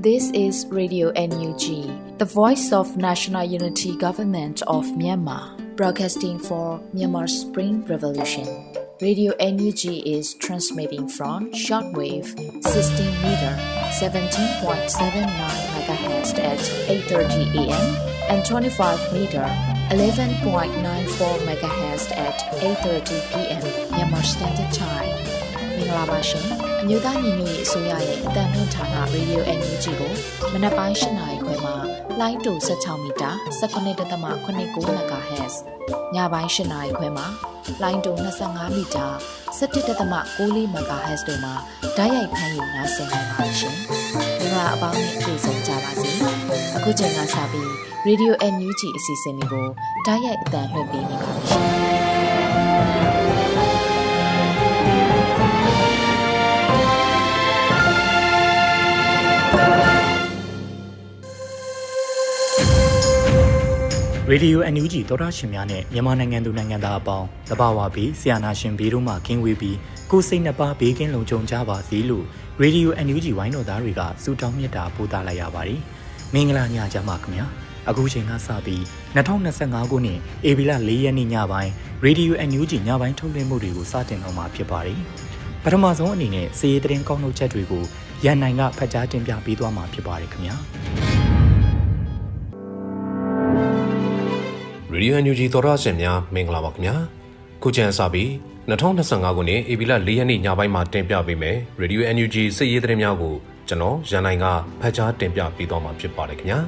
This is Radio NUG, the voice of National Unity Government of Myanmar, broadcasting for Myanmar's Spring Revolution. Radio NUG is transmitting from shortwave 16 meter 17.79 MHz at 8:30 a.m. and 25 meter 11.94 MHz at 8:30 p.m. Myanmar Standard Time. မင်္ဂလာပါရှင်အ မျိုးသားညီညွတ်ရေးအစိုးရရဲ့အတန်လွင့်ဌာန Radio NUG ကိုမနက်ပိုင်း၈နာရီခွဲမှာလိုင်းတူ16မီတာ19.89 MHz ညပိုင်း၈နာရီခွဲမှာလိုင်းတူ25မီတာ17.6 MHz တို့မှာဓာတ်ရိုက်ဖမ်းယူနိုင်စေနိုင်ပါရှင်မင်္ဂလာအပေါင်းနဲ့ပြည့်စုံကြပါစေအခုချိန်ကစပြီး Radio NUG အစီအစဉ်လေးကိုဓာတ်ရိုက်အတန်လွှင့်ပေးနေပါပြီရှင် ရေဒီယို NUG သောတာရှင်များနဲ့မြန်မာနိုင်ငံသူနိုင်ငံသားအပေါင်းတဘာဝပြီးဆရာနာရှင်ဘေးတို့မှကင်းဝေးပြီးကိုယ်စိတ်နှပါဘေးကင်းလုံခြုံကြပါစေလို့ရေဒီယို NUG ဝိုင်းတော်သားတွေကဆုတောင်းမြတ်တာပို့သလိုက်ရပါတယ်။မင်္ဂလာညချမ်းပါခင်ဗျာ။အခုချိန်ကစပြီး2025ခုနှစ်ဧပြီလ4ရက်နေ့ညပိုင်းရေဒီယို NUG ညပိုင်းထုတ်လွှင့်မှုတွေကိုစတင်တော့မှာဖြစ်ပါတယ်။ပထမဆုံးအနေနဲ့စီးရီးသတင်းကောက်နှုတ်ချက်တွေကိုရန်နိုင်ကဖတ်ကြားတင်ပြပေးသွားမှာဖြစ်ပါတယ်ခင်ဗျာ။ ရေဒီယို NUG သောရရှင်များမင်္ဂလာပါခင်ဗျာခုချိန်အစပြီး2025ခုနှစ်ဧပြီလ4ရက်နေ့ညပိုင်းမှာတင်ပြပေးမယ်ရေဒီယို NUG စစ်ရေးသတင်းများကိုကျွန်တော်ရန်နိုင်ကဖတ်ကြားတင်ပြပေးသွားမှာဖြစ်ပါတယ်ခင်ဗျာ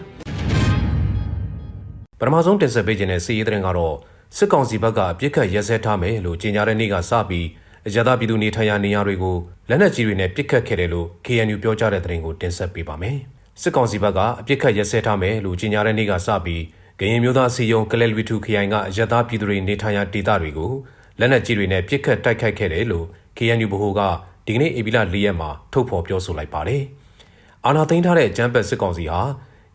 ပထမဆုံးတင်ဆက်ပေးခြင်းတဲ့စစ်ရေးသတင်းကတော့စစ်ကောင်စီဘက်ကအပြစ်ခတ်ရက်စဲထားမယ်လို့ကြေညာတဲ့နေ့ကစပြီးအကြသားပြည်သူနေထိုင်ရာနေရာတွေကိုလက်နက်ကြီးတွေနဲ့ပစ်ခတ်ခဲ့တယ်လို့ KNU ပြောကြားတဲ့သတင်းကိုတင်ဆက်ပေးပါမယ်စစ်ကောင်စီဘက်ကအပြစ်ခတ်ရက်စဲထားမယ်လို့ကြေညာတဲ့နေ့ကစပြီး ကရင်မျိုးသားအစည်းအရုံးကလဲလ်ဝီထူခရိုင်ကအရက်သားပြည်သူတွေနေထိုင်ရာဒေသတွေကိုလက်နက်ကြီးတွေနဲ့ပစ်ခတ်တိုက်ခိုက်ခဲ့တယ်လို့ KNU ဗဟိုကဒီကနေ့ဧပြီလ၄ရက်မှာထုတ်ဖော်ပြောဆိုလိုက်ပါတယ်။အာဏာသိမ်းထားတဲ့ဂျမ်ဘတ်စစ်ကောင်စီဟာ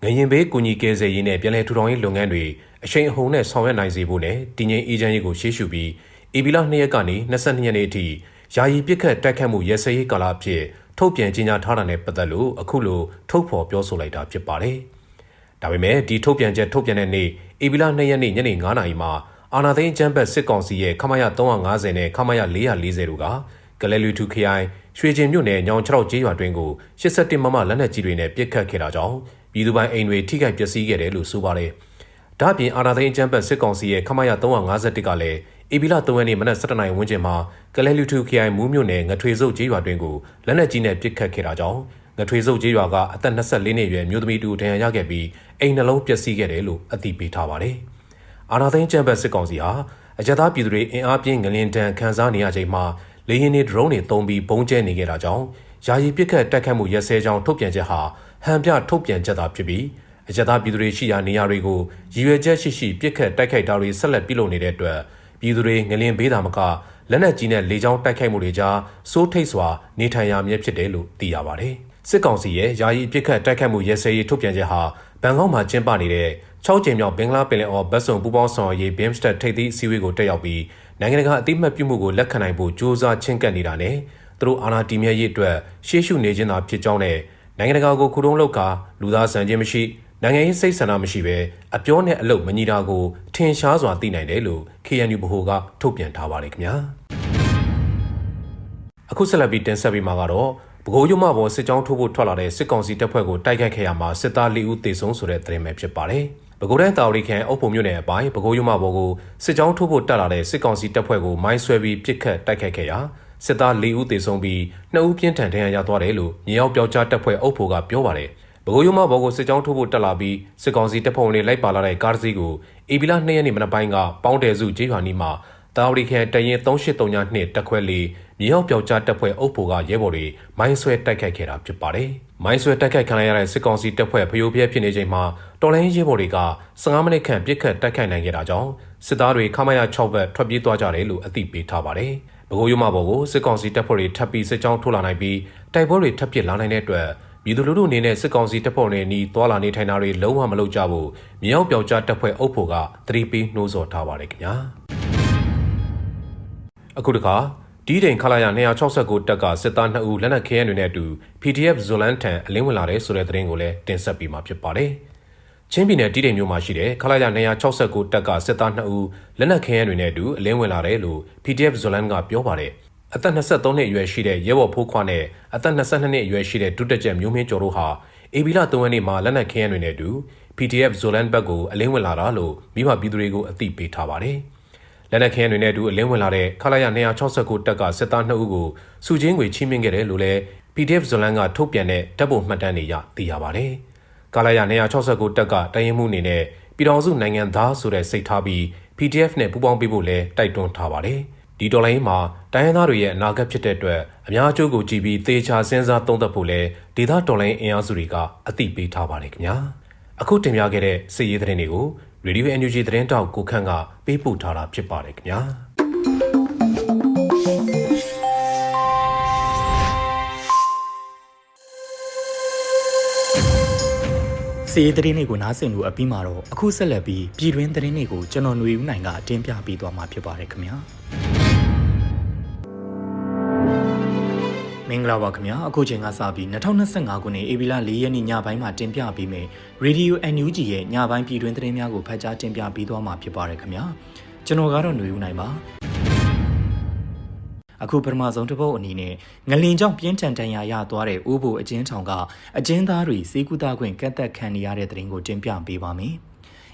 ငရင်ဘေးကူညီကယ်ဆယ်ရေးနဲ့ပြည်내ထူထောင်ရေးလုပ်ငန်းတွေအရှိန်အဟုန်နဲ့ဆောင်ရွက်နိုင်စေဖို့နဲ့တည်ငြိမ်အေးချမ်းရေးကိုရှေ့ရှုပြီးဧပြီလ2ရက်ကနေ22ရက်နေ့အထိယာယီပစ်ခတ်တိုက်ခတ်မှုရဲစဲရေးကာလအဖြစ်ထုတ်ပြန်ကြေညာထားတာနဲ့ပတ်သက်လို့အခုလိုထုတ်ဖော်ပြောဆိုလိုက်တာဖြစ်ပါတယ်။ ဒါပေမဲ့ဒီထုတ်ပြန်ချက်ထုတ်ပြန်တဲ့နေ့ဧပြီလ2ရက်နေ့ညနေ9:00နာရီမှာအာနာသိန်းကျန်းဘတ်စစ်ကောင်စီရဲ့ခမရ350နဲ့ခမရ440တို့ကကလဲလူထူခရိုင်ရွှေကျင်မြို့နယ်ညောင်6ကျေးရွာတွင်ကို87မမလက်နက်ကြီးတွေနဲ့ပစ်ခတ်ခဲ့တာကြောင့်ပြည်သူပိုင်အိမ်တွေထိခိုက်ပျက်စီးခဲ့တယ်လို့ဆိုပါတယ်။ဒါ့အပြင်အာနာသိန်းကျန်းဘတ်စစ်ကောင်စီရဲ့ခမရ351ကလည်းဧပြီလ3ရက်နေ့မနက်7:00နာရီဝန်းကျင်မှာကလဲလူထူခရိုင်မူးမြို့နယ်ငထွေစုပ်ကျေးရွာတွင်ကိုလက်နက်ကြီးနဲ့ပစ်ခတ်ခဲ့တာကြောင့် ငထွေစုပ်ကျေးရွာကအသက်24နှစ်အရွယ်မျိုးသမီးတူဒဏ်ရာရခဲ့ပြီးအိမ်နှလုံးပျက်စီးခဲ့တယ်လို့အသိပေးထားပါတယ်။အာနာသိန်းကျန်းဘတ်စစ်ကောင်စီဟာအကြသားပြည်သူတွေအင်အားပြင်းငလင်တန်ခန်းစားနေရချိန်မှာလေရင်တွေဒရုန်းတွေသုံးပြီးဘုံကျဲနေခဲ့တာကြောင့်ယာယီပစ်ခတ်တိုက်ခတ်မှုရက်စဲကြောင်းထုတ်ပြန်ချက်ဟာဟန်ပြထုတ်ပြန်ချက်သာဖြစ်ပြီးအကြသားပြည်သူတွေရှိရာနေရာတွေကိုရည်ရွယ်ချက်ရှိရှိပစ်ခတ်တိုက်ခိုက်တာတွေဆက်လက်ပြုလုပ်နေတဲ့အတွက်ပြည်သူတွေငလင်ဘေးတာမကလက်နက်ကြီးနဲ့လေကြောင်းတိုက်ခိုက်မှုတွေကြားစိုးထိတ်စွာနေထိုင်ရမြဲဖြစ်တယ်လို့သိရပါတယ်။ စစ်ကောင်စီရဲ့ယာယီပစ်ခတ်တိုက်ခိုက်မှုရဲစဲရေးထုတ်ပြန်ချက်ဟာဘန်ကောက်မှာကျင်းပနေတဲ့6ကြိမ်မြောက်ဘင်္ဂလားပင်လယ်အော်ဘတ်စုံပူးပေါင်းဆောင်ရွက်ရေး BIMSTEC ထိပ်သီးအစည်းအဝေးကိုတက်ရောက်ပြီးနိုင်ငံတကာအသိမှတ်ပြုမှုကိုလက်ခံနိုင်ဖို့ကြိုးစားချင်းကပ်နေတာနဲ့သူတို့အာဏာတည်မြဲရေးအတွက်ရှေ့ရှုနေခြင်းသာဖြစ်ကြောင်းနဲ့နိုင်ငံတကာကိုခုတုံးလောက်ကလူသားဆန်ခြင်းမရှိနိုင်ငံရေးစိတ်ဆန္ဒမရှိဘဲအပြောနဲ့အလုပ်မညီတာကိုထင်ရှားစွာသိနိုင်တယ်လို့ KNU ဗဟိုကထုတ်ပြန်ထားပါတယ်ခင်ဗျာအခုဆက်လက်ပြီးတင်ဆက်ပေးမှာကတော့ ပဲခူးရုံမဘော်စစ်ကြောင်းထိုးဖို့ထွက်လာတဲ့စစ်ကောင်စီတပ်ဖွဲ့ကိုတိုက်ခိုက်ခဲ့ရမှာစစ်သား၄ဦးသေဆုံးဆိုတဲ့သတင်းပဲဖြစ်ပါတယ်။ပဲခူးတိုင်းတာဝရီခန်အုပ်ဖို့မြို့နယ်အပိုင်းပဲခူးရုံမဘော်ကိုစစ်ကြောင်းထိုးဖို့တက်လာတဲ့စစ်ကောင်စီတပ်ဖွဲ့ကိုမိုင်းဆွဲပြီးပစ်ခတ်တိုက်ခိုက်ခဲ့ရာစစ်သား၄ဦးသေဆုံးပြီး2ဦးပြင်းထန်ဒဏ်ရာရသွားတယ်လို့မြေရောက်ပြောက်ကြားတပ်ဖွဲ့အုပ်ဖို့ကပြောပါတယ်။ပဲခူးရုံမဘော်ကိုစစ်ကြောင်းထိုးဖို့တက်လာပြီးစစ်ကောင်စီတပ်ဖွဲ့ဝင်တွေလိုက်ပါလာတဲ့ကားတစ်စီးကိုအေဗီလာ2ရက်နေ့မနက်ပိုင်းကပေါင်းတယ်စုကျေးရွာနီးမှာ တာဝရီခန်တရင်3839တက်ခွဲလေးမြေဟောက်ပြောက်ကြားတပ်ဖွဲ့အုပ်ဖို့ကရဲဘော်တွေမိုင်းဆွဲတိုက်ခိုက်ခဲ့တာဖြစ်ပါတယ်။မိုင်းဆွဲတိုက်ခိုက်ခံရတဲ့စစ်ကောင်စီတပ်ဖွဲ့ဖျိုးဖျက်ဖြစ်နေချိန်မှာတော်လိုင်းရဲဘော်တွေက15မိနစ်ခန့်ပြစ်ခတ်တိုက်ခိုက်နိုင်ခဲ့တာကြောင့်စစ်သားတွေခမရ6ဘက်ထွက်ပြေးသွားကြတယ်လို့အသိပေးထားပါတယ်။ပဲခူးရုံမဘော်ကိုစစ်ကောင်စီတပ်ဖွဲ့တွေထပ်ပြီးစစ်ကြောင်းထိုးလာနိုင်ပြီးတိုက်ပွဲတွေထပ်ပစ်လာနိုင်တဲ့အတွက်ပြည်သူလူထုအနေနဲ့စစ်ကောင်စီတပ်ဖွဲ့တွေနီးသွာလာနေထိုင်တာတွေလုံးဝမလုပ်ကြဘူးမြောက်ပြောက်ကြားတပ်ဖွဲ့အုပ်ဖို့ကသတိပေးနှိုးဆော်ထားပါတယ်ခင်ဗျာ အခုတခါဒီတိန်ခလာရ269တက်ကစစ်သား2ဦးလက်နက်ခဲယမ်းတွေနဲ့အတူ PDF ဇိုလန်ထံအလင်းဝင်လာတဲ့ဆိုတဲ့သတင်းကိုလည်းတင်ဆက်ပေးမှာဖြစ်ပါတယ်။ချင်းပြည်နယ်တီးတိန်မြို့မှာရှိတဲ့ခလာရ269တက်ကစစ်သား2ဦးလက်နက်ခဲယမ်းတွေနဲ့အတူအလင်းဝင်လာတယ်လို့ PDF ဇိုလန်ကပြောပါတယ်။အသက်23နှစ်အရွယ်ရှိတဲ့ရဲဘော်ဖိုးခွားနဲ့အသက်22နှစ်အရွယ်ရှိတဲ့ဒုတက်ကြမျိုးမင်းကျော်တို့ဟာအေဘီလာ3ရက်နေ့မှာလက်နက်ခဲယမ်းတွေနဲ့အတူ PDF ဇိုလန်ဘက်ကိုအလင်းဝင်လာတာလို့မိဘပြည်သူတွေကိုအသိပေးထားပါတယ်။ လက်နက်ခဲယမ်းတွေနဲ့အတူအလင်းဝင်လာတဲ့ခလာရ269တက်ကစစ်သား2ဦးကိုစုချင်းငွေချင်းမြင့်ခဲ့တယ်လို့လည်း PDF ဇိုလန်ကထုတ်ပြန်တဲ့တပ်ပုံမှတ်တမ်းတွေရသိရပါတယ်။ကာလာရ269တက်ကတိုင်းရင်မှုအနေနဲ့ပြည်တော်စုနိုင်ငံသားဆိုတဲ့စိတ်ထားပြီး PDF နဲ့ပူးပေါင်းပေးဖို့လည်းတိုက်တွန်းထားပါတယ်။ဒီတော်လိုင်းမှာတိုင်းရင်းသားတွေရဲ့အနာဂတ်ဖြစ်တဲ့အတွက်အများအကျိုးကိုကြည့်ပြီးသေချာစဉ်းစားသုံးသပ်ဖို့လည်းဒေသတော်လိုင်းအင်အားစုတွေကအသိပေးထားပါတယ်ခင်ဗျာ။အခုတင်ပြခဲ့တဲ့စစ်ရေးသတင်းတွေကို Radio NUG သတင်းတောက်ကိုခန့်ကပေးပို့ထားတာဖြစ်ပါတယ်ခင်ဗျာ။စီးရီးသတင်းတွေကိုနားဆင်လို့အပြီးမှာတော့အခုဆက်လက်ပြီးပြည်တွင်းသတင်းတွေကိုကျွန်တော်ຫນွေဦးနိုင်ကတင်ပြပေးသွားမှာဖြစ်ပါတယ်ခင်ဗျာ မင်္ဂလာပါခင်ဗျာအခုချိန်ကစပြီး2025ခုနှစ်ဧပြီလ4ရက်နေ့ညပိုင်းမှာတင်ပြပေးမယ် Radio NUG ရဲ့ညပိုင်းပြည်တွင်းသတင်းများကိုဖတ်ကြားတင်ပြပေးသွားမှာဖြစ်ပါတယ်ခင်ဗျာကျွန်တော်ကတော့ຫນွေဦးနိုင်ပါအခုပထမဆုံးတစ်ပုတ်အနေနဲ့ငလင်ကြောင့်ပြင်းထန်တန်ရာရသွားတဲ့ဥပိုအကျဉ်းထောင်ကအကျဉ်းသားတွေစေကူတာခွင့်ကတ်သက်ခံနေရတဲ့တဲ့ရင်ကိုတင်ပြပေးပါမယ်။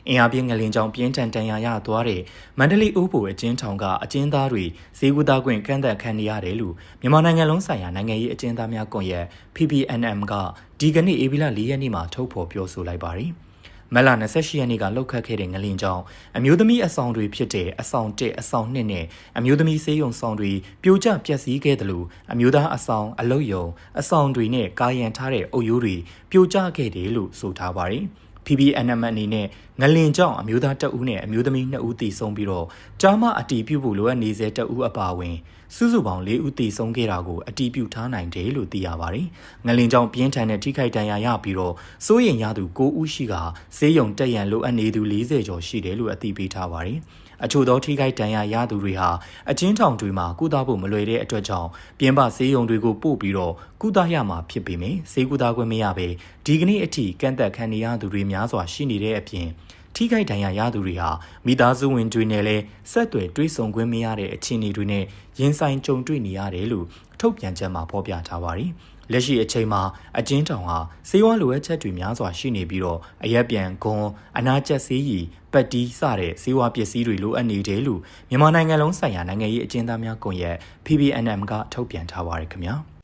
အင်အားပြင်းငလင်ကြောင့်ပြင်းထန်တန်ရာရသွားတဲ့မန္တလေးဥပိုအကျဉ်းထောင်ကအကျဉ်းသားတွေစေကူတာခွင့်ကတ်သက်ခံနေရတယ်လို့မြန်မာနိုင်ငံလုံးဆိုင်ရာနိုင်ငံရေးအကျဉ်းသားများကွန်ရက် PPNM ကဒီကနေ့ဧပြီလ၄ရက်နေ့မှာထုတ်ဖော်ပြောဆိုလိုက်ပါတယ်။မက်လာ28ရက်နေ့ကလှုပ်ခတ်ခဲ့တဲ့ငလင်ကြောင့်အမျိုးသမီးအဆောင်တွေဖြစ်တဲ့အဆောင်1အဆောင်2နဲ့အမျိုးသမီးဆေးရုံဆောင်တွေပြိုကျပျက်စီးခဲ့တယ်လို့အမျိုးသားအဆောင်အလုတ်ယုံအဆောင်တွေနဲ့ကာယံထားတဲ့အုပ်ရိုးတွေပြိုကျခဲ့တယ်လို့ဆိုထားပါတယ်။ PBNM အနေနဲ့ငလင်ကြောင့်အမျိုးသားတအူးနဲ့အမျိုးသမီး2ဦးတည်ဆုံးပြီးတော့ကြားမအတီးပြုတ်ဖို့လိုအပ်နေစေတအူးအပါဝင်စုစုပေါင်း၄ဦးတည်ဆုံးခဲ့တာကိုအတီးပြုတ်ထားနိုင်တယ်လို့သိရပါတယ်။ငလင်ကြောင့်ပြင်းထန်တဲ့ထိခိုက်ဒဏ်ရာရပြီးတော့စိုးရင်ရသူ9ဦးရှိကဈေးရုံတက်ရန်လိုအပ်နေသူ40ကျော်ရှိတယ်လို့အသိပေးထားပါတယ်။ အချို့သောထိခိုက်ဒဏ်ရာရသူတွေဟာအချင်းထောင်တွေမှာကုသဖို့မလွယ်တဲ့အတွက်ကြောင့်ပြင်ပဆေးရုံတွေကိုပို့ပြီးတော့ကုသရမှာဖြစ်ပေမယ့်ဆေးကုသခွင့်မရဘဲဒီကနေ့အထိကန့်သက်ခံနေရသူတွေများစွာရှိနေတဲ့အပြင်ထိခိုက်ဒဏ်ရာရသူတွေဟာမိသားစုဝင်တွေနဲ့လည်းဆက်သွယ်တွေးဆုံခွင့်မရတဲ့အခြေအနေတွေနဲ့ရင်ဆိုင်ကြုံတွေ့နေရတယ်လို့ထုတ်ပြန်ချက်မှာဖော်ပြထားပါတယ်။လက်ရှိအချိန်မှာအကျဉ်းထောင်ဟာစေဝါလိုအပ်ချက်တွေများစွာရှိနေပြီးတော့အရက်ပြန်ဂွန်အနာကျက်ဆေးရည် ပတ်တီးစတဲ့စေဝါပစ္စည်းတွေလိုအပ်နေတယ်လို့မြန်မာနိုင်ငံလုံးဆိုင်ရာနိုင်ငံရေးအကျဉ်းသားများကွန်ရက် PBNM ကထုတ်ပြန်ထားပါတယ်ခင်ဗျာ။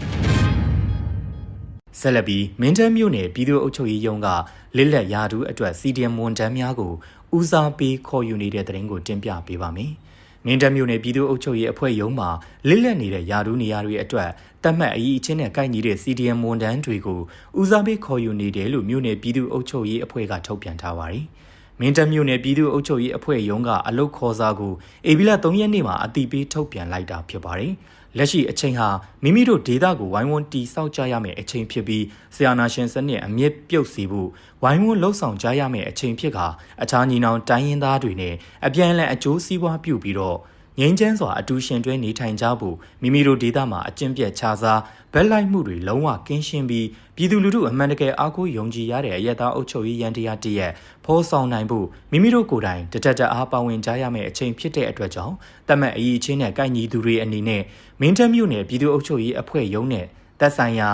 ဆက်လက်ပြီးမင်းတပ်မြို့နယ်ပြည်သူ့အုပ်ချုပ်ရေးရုံးကလစ်လက်ရာထူးအတွက် CDM ဝန်ထမ်းများကိုဦးစားပေးခေါ်ယူနေတဲ့တဲ့ရင်ကိုတင်ပြပေးပါမယ်။မင်းတပ်မြို့နယ်ပြည်သူ့အုပ်ချုပ်ရေးအဖွဲ့ရုံးမှာလစ်လက်နေတဲ့ယာဒူးနေရာတွေအတွက်တတ်မှတ်အရေးအချင်းနဲ့ကိုက်ညီတဲ့ CDM ဝန်ထမ်းတွေကိုဦးစားပေးခေါ်ယူနေတယ်လို့မြို့နယ်ပြည်သူ့အုပ်ချုပ်ရေးအဖွဲ့ကထုတ်ပြန်ထားပါတယ်။ မင်းတပ်မြို့နယ်ပြည်သူ့အုပ်ချုပ်ရေးအဖွဲ့ရုံးကအလုတ်ခေါ်စာကိုအေဗီလာ3ရက်နေ့မှာအတိပေးထုတ်ပြန်လိုက်တာဖြစ်ပါတယ်။လက်ရှိအချိန်ဟာမိမိတို့ဒေသကိုဝိုင်းဝန်းတီဆောက်ကြရမယ့်အချိန်ဖြစ်ပြီးဆီယနာရှင်စနစ်အမြင့်ပြုတ်စီဖို့ဝိုင်းဝန်းလှုပ်ဆောင်ကြရမယ့်အချိန်ဖြစ်ခါအခြားညီနောင်တိုင်းရင်းသားတွေနဲ့အပြန်အလှန်အကျိုးစီးပွားပြုပြီးတော့ ငင်းချမ်းစွာအတူရှင်တွဲနေထိုင်ကြဖို့မိမိတို့ဒေသမှာအကျင့်ပြတ်ခြားစားဘက်လိုက်မှုတွေလုံးဝကင်းရှင်းပြီးပြည်သူလူထုအမှန်တကယ်အားကိုးယုံကြည်ရတဲ့အရက်သားအုပ်ချုပ်ရေးရန်တရားတရက်ဖော်ဆောင်နိုင်ဖို့မိမိတို့ကိုယ်တိုင်တတက်တအားပါဝင်ကြရမယ့်အချိန်ဖြစ်တဲ့အတွက်ကြောင့်တမတ်အရေးချင်းနဲ့ကိုက်ညီသူတွေအနေနဲ့မင်းတပ်မြို့နယ်ပြည်သူ့အုပ်ချုပ်ရေးအဖွဲ့ရုံးနဲ့သက်ဆိုင်ရာ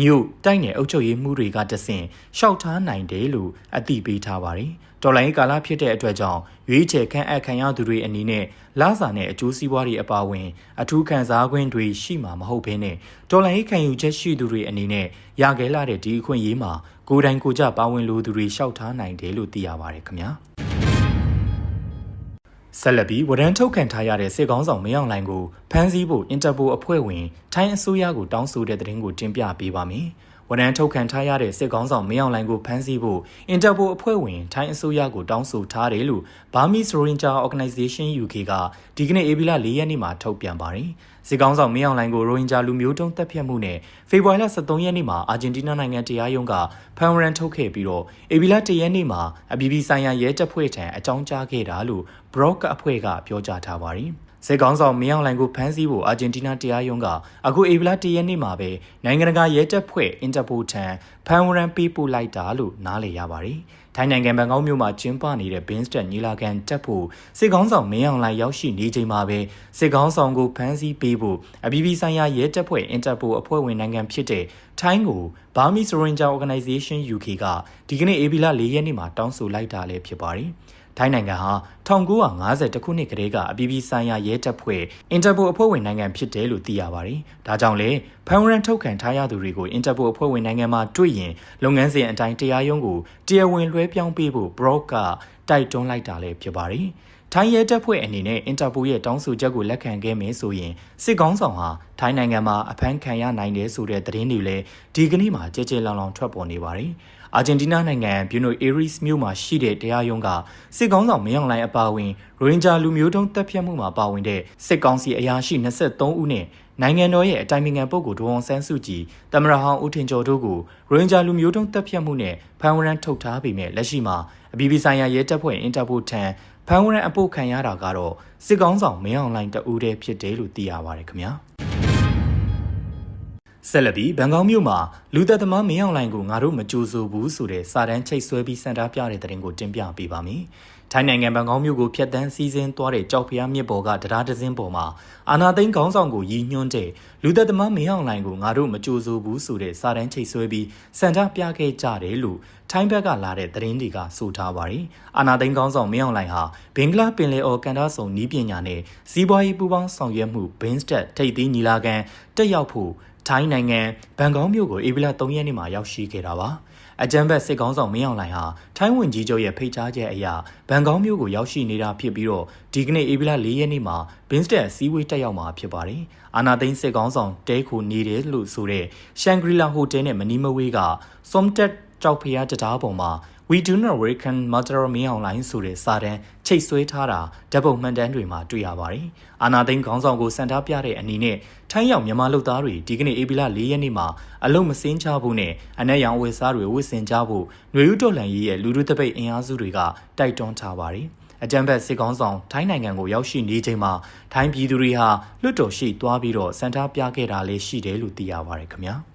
မြို့တိုက်နယ်အုပ်ချုပ်ရေးမှုတွေကတဆင့်ရှောက်ထားနိုင်တယ်လို့အသိပေးထားပါတယ်။ တော်လိုင်းကာလဖြစ်တဲ့အတွက်ကြောင့်ရွေးချယ်ခန့်အပ်ခံရသူတွေအနေနဲ့လာစာနဲ့အကျိုးစီးပွားတွေအပါအဝင် အထူးခံစားခွင့်တွေရှိမှာမဟုတ်ဘဲနဲ့တော်လိုင်းခံယူချက်ရှိသူတွေအနေနဲ့ရခဲ့လာတဲ့ဒီအခွင့်အရေးမှာကိုယ်တိုင်ကိုယ်ကျပါဝင်လိုသူတွေရှောက်ထားနိုင်တယ်လို့သိရပါတယ်ခင်ဗျာ။ဆက်လက်ပြီးဝရန်ထုတ်ခံထားရတဲ့စစ်ကောင်းဆောင်မင်းအောင်လှိုင်ကိုဖမ်းဆီးဖို့အင်တာပိုအဖွဲ့ဝင်ထိုင်းအစိုးရကိုတောင်းဆိုတဲ့သတင်းကိုတင်ပြပေးပါမယ်။ ဝရန်ထုတ်ခံထားရတဲ့စစ်ကောင်းဆောင်မင်းအောင်လှိုင်ကိုဖမ်းဆီးဖို့အင်တာပိုအဖွဲ့ဝင်ထိုင်းအစိုးရကိုတောင်းဆိုထားတယ်လို့ Burmese Rohingya Organization UK ကဒီကနေ့ဧပြီလ၄ရက်နေ့မှာထုတ်ပြန်ပါတယ်။စစ်ကောင်းဆောင်မင်းအောင်လှိုင်ကိုရိုဟင်ဂျာလူမျိုးတုံးတပ်ဖြတ်မှုနဲ့ဖေဖော်ဝါရီလ23ရက်နေ့မှာအာဂျင်တီးနားနိုင်ငံတရားရုံးကဖမ်းဝရန်ထုတ်ခဲ့ပြီးတော့ဧပြီလ1ရက်နေ့မှာအပြည်ပြည်ဆိုင်ရာရဲတပ်ဖွဲ့ထံအကြောင်းကြားခဲ့တာလို့ Brock အဖွဲ့ကပြောကြားထားပါတယ်။ စစ်ကောင်ဆောင်မင်းအောင်လှိုင်ကိုဖမ်းဆီးဖို့အာဂျင်တီးနားတရားရုံးကအခုဧပြီလ၁ရက်နေ့မှာပဲနိုင်ငံတကာရဲတပ်ဖွဲ့အင်တာပိုထံဖမ်းဝရမ်းပေးပို့လိုက်တာလို့နားလည်ရပါတယ်။ထိုင်းနိုင်ငံဘန်ကောက်မြို့မှာကျင်းပနေတဲ့ Binstat ညီလာခံတက်ဖို့စစ်ကောင်ဆောင်မင်းအောင်လှိုင်ရောက်ရှိနေချိန်မှာပဲစစ်ကောင်ဆောင်ကိုဖမ်းဆီးပေးဖို့အပြည်ပြည်ဆိုင်ရာရဲတပ်ဖွဲ့အင်တာပိုအဖွဲ့ဝင်နိုင်ငံဖြစ်တဲ့ထိုင်းကို Burmese Ranger Organization UK ကဒီကနေ့ဧပြီလ၄ရက်နေ့မှာတောင်းဆိုလိုက်တာလည်းဖြစ်ပါတယ်။ထိုင်းနိုင်ငံဟာ1950ခုနှစ်ကတည်းကအပြည်ပြည်ဆိုင်ရာရဲတပ်ဖွဲ့အင်တာပိုအဖွဲ့ဝင်နိုင်ငံဖြစ်တယ်လို့သိရပါတယ်။ဒါကြောင့်လေဖန်ဝရန်ထုတ်ခံထားရသူတွေကိုအင်တာပိုအဖွဲ့ဝင်နိုင်ငံမှာတွေ့ရင်လုပ်ငန်းစဉ်အတိုင်းတရားရုံးကိုတရားဝင်လွှဲပြောင်းပေးဖို့ Brock ကတိုက်တွန်းလိုက်တာလည်းဖြစ်ပါတယ်။ ထိုင်းရဲတပ်ဖွဲ့အနေနဲ့အင်တာပိုရဲ့တောင်းဆိုချက်ကိုလက်ခံခဲ့မယ်ဆိုရင်စစ်ကောင်းဆောင်ဟာထိုင်းနိုင်ငံမှာအဖမ်းခံရနိုင်တယ်ဆိုတဲ့သတင်းတွေလည်းဒီကနေ့မှကြဲကြဲလောင်လောင်ထွက်ပေါ်နေပါတယ်။အာဂျင်တီးနားနိုင်ငံဘျူနိုအေရီစ်မြို့မှာရှိတဲ့တရားရုံးကစစ်ကောင်းဆောင်မင်းအောင်လှိုင်အပါအဝင်ရိုဟင်ဂျာလူမျိုးတုံးတပ်ဖြတ်မှုမှာပါဝင်တဲ့စစ်ကောင်စီအရာရှိ23ဦးနဲ့နိုင်ငံတော်ရဲ့အတိုင်ပင်ခံပုဂ္ဂိုလ်ဒေါအောင်ဆန်းစုကြည်တမရဟောင်းဦးထင်ကျော်တို့ကိုရိုဟင်ဂျာလူမျိုးတုံးတပ်ဖြတ်မှုနဲ့ဖမ်းဝရမ်းထုတ်ထားပေမဲ့လက်ရှိမှာအပြည်ပြည်ဆိုင်ရာရဲတပ်ဖွဲ့အင်တာပိုထံ ဖမ်းဝရမ်းအပို့ခံရတာကတော့စစ်ကောင်းဆောင်မင်းအောင်လှိုင်တအူးတည်းဖြစ်တယ်လို့သိရပါတယ်ခင်ဗျာ။ ဆက်လက်ပြီးဘန်ကောက်မြို့မှာလူသက်သမားမင်းအောင်လှိုင်ကိုငါတို့မကြိုးဆိုဘူးဆိုတဲ့စာတမ်းချိတ်ဆွဲပြီးစံတားပြတဲ့တဲ့ရင်ကိုတင်ပြပေးပါမယ်။ထိုင်းနိုင်ငံဘန်ကောက်မြို့ကိုဖျက်ဆီးစီးဆင်းသွားတဲ့ကြောက်ဖျားမြစ်ပေါ်ကတရားဒဇင်းပေါ်မှာအာနာသိန်းခေါင်းဆောင်ကိုရည်ညွှန်းတဲ့လူသက်သမားမင်းအောင်လှိုင်ကိုငါတို့မကြိုးဆိုဘူးဆိုတဲ့စာတမ်းချိတ်ဆွဲပြီးစံတားပြခဲ့ကြတယ်လို့ထိုင်းဘက်ကလာတဲ့သတင်းတွေကဆိုထားပါတယ်။အာနာသိန်းခေါင်းဆောင်မင်းအောင်လှိုင်ဟာဘင်္ဂလားပင်လယ်အော်ကန်ဒါဆုံနီးပညာနဲ့စီးပွားရေးပူးပေါင်းဆောင်ရွက်မှုဘင်းစတက်ထိပ်သီးညီလာခံတက်ရောက်ဖို့ ထိုင်းနိုင်ငံဘန်ကောက်မြို့ကိုဧပြီလ3ရက်နေ့မှာရောက်ရှိခဲ့တာပါအကြံဘက်စစ်ကောင်းဆောင်မင်းအောင်လှိုင်ဟာထိုင်းဝင်ကြီးချုပ်ရဲ့ဖိတ်ကြားချက်အရဘန်ကောက်မြို့ကိုရောက်ရှိနေတာဖြစ်ပြီးတော့ဒီကနေ့ဧပြီလ4ရက်နေ့မှာဘင်းစတက်စီးဝေးတက်ရောက်မှာဖြစ်ပါတယ်။အာနာသိန်းစစ်ကောင်းဆောင်တဲခိုနေတယ်လို့ဆိုတဲ့ရှန်ဂရီလာဟိုတယ်နဲ့မနီမဝေးကစွမ်တက်ကြောက်ဖျားတရားပေါ်မှာ We do not reckon murder မင်းအောင်လိုင်းဆိုတဲ့စာတမ်းချိတ်ဆွဲထားတာဓာတ်ပုံမှန်တမ်းတွေမှာတွေ့ရပါတယ်။အာနာသိန်းခေါင်းဆောင်ကိုစံထားပြတဲ့အနေနဲ့ထိုင်းရောက်မြန်မာလူသားတွေဒီကနေ့ဧပြီလ၄ရက်နေ့မှာအလုံးမစင်းချဖို့နဲ့အနက်ရောင်ဝယ်စားတွေဝစ်စင်ကြဖို့ຫນွေဦးတော်လန်ရေးရဲ့လူလူတပိတ်အင်အားစုတွေကတိုက်တွန်းထားပါတယ်။အကြံဖက်စစ်ကောင်းဆောင်ထိုင်းနိုင်ငံကိုရောက်ရှိနေချိန်မှာထိုင်းပြည်သူတွေဟာလွတ်တော်ရှိသွားပြီးတော့စံထားပြခဲ့တာလေးရှိတယ်လို့သိရပါတယ်ခင်ဗျာ။